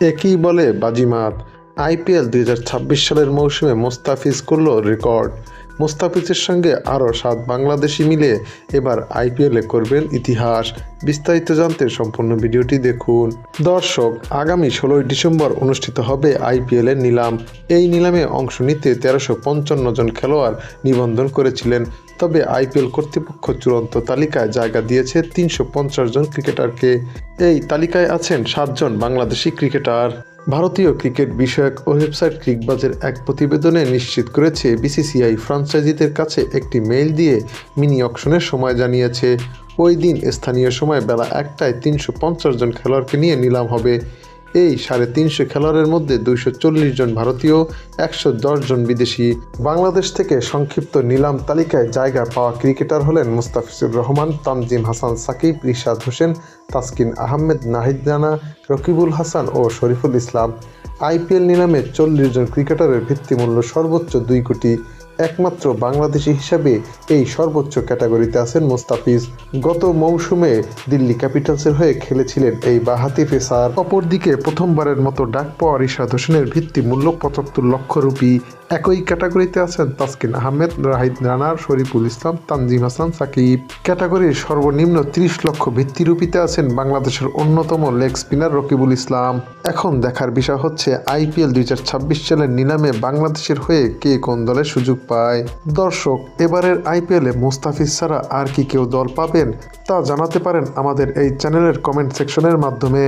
একই বলে বাজিমাত। আইপিএল দুই হাজার ছাব্বিশ সালের মৌসুমে মোস্তাফিজ করল রেকর্ড। মোস্তাফিজের সঙ্গে আরও সাত বাংলাদেশি মিলে এবার আইপিএলে করবেন ইতিহাস। বিস্তারিত জানতে সম্পূর্ণ ভিডিওটি দেখুন। দর্শক, আগামী ষোলোই ডিসেম্বর অনুষ্ঠিত হবে আইপিএলের নিলাম। এই নিলামে অংশ নিতে তেরোশো পঞ্চান্ন জন খেলোয়াড় নিবন্ধন করেছিলেন। তবে আইপিএল কর্তৃপক্ষ চূড়ান্ত তালিকায় জায়গা দিয়েছে তিনশো পঞ্চাশ জন ক্রিকেটারকে। এই তালিকায় আছেন সাতজন বাংলাদেশি ক্রিকেটার। ভারতীয় ক্রিকেট বিষয়ক ওয়েবসাইট ক্রিকবাজের এক প্রতিবেদনে নিশ্চিত করেছে, বিসিসিআই ফ্রাঞ্চাইজিদের কাছে একটি মেইল দিয়ে মিনি অকশনের সময় জানিয়েছে, ওই দিন স্থানীয় সময় বেলা একটায় তিনশো পঞ্চাশ জন খেলোয়াড়কে নিয়ে নিলাম হবে। এই সাড়ে তিনশো খেলোয়াড়ের মধ্যে দুইশো চল্লিশ জন ভারতীয়, একশো দশ জন বিদেশি। বাংলাদেশ থেকে সংক্ষিপ্ত নিলাম তালিকায় জায়গা পাওয়া ক্রিকেটার হলেন মুস্তাফিজুর রহমান তানজিম হাসান সাকিব, রিশাদ হোসেন, তাসকিন আহমেদ, নাহিদ রানা, রকিবুল হাসান ও শরীফুল ইসলাম। আইপিএল নিলামে চল্লিশ জন ক্রিকেটারের ভিত্তিমূল্য সর্বোচ্চ দুই কোটি। একমাত্র বাংলাদেশি হিসাবে এই সর্বোচ্চ ক্যাটাগরিতে আছেন মোস্তাফিজ। গত মৌসুমে দিল্লি ক্যাপিটালসের হয়ে খেলেছিলেন এই বাহাতি পেসার। অপরদিকে প্রথমবারের মতো ডাক পাওয়া রিশাদ হোসেনের ভিত্তি মূল্য পঁচাত্তর লক্ষ রুপি একই ক্যাটাগরিতে আছেন তাসকিন আহমেদ, রাহিদ রানার, শরীফুল ইসলাম, তানজিম হাসান, সাকিব। ক্যাটাগরির সর্বনিম্ন ত্রিশ লক্ষ ভিত্তিরূপিতে আছেন বাংলাদেশের অন্যতম লেগ স্পিনার রকিবুল ইসলাম। এখন দেখার বিষয় হচ্ছে আইপিএল দুই হাজার ছাব্বিশ সালের নিলামে বাংলাদেশের হয়ে কে কোন দলের সুযোগ পায়? দর্শক, এবারের আইপিএলে মুস্তাফিজ ছাড়া আর কি কেউ দল পাবেন তা জানাতে পারেন আমাদের এই চ্যানেলের কমেন্ট সেকশনের মাধ্যমে।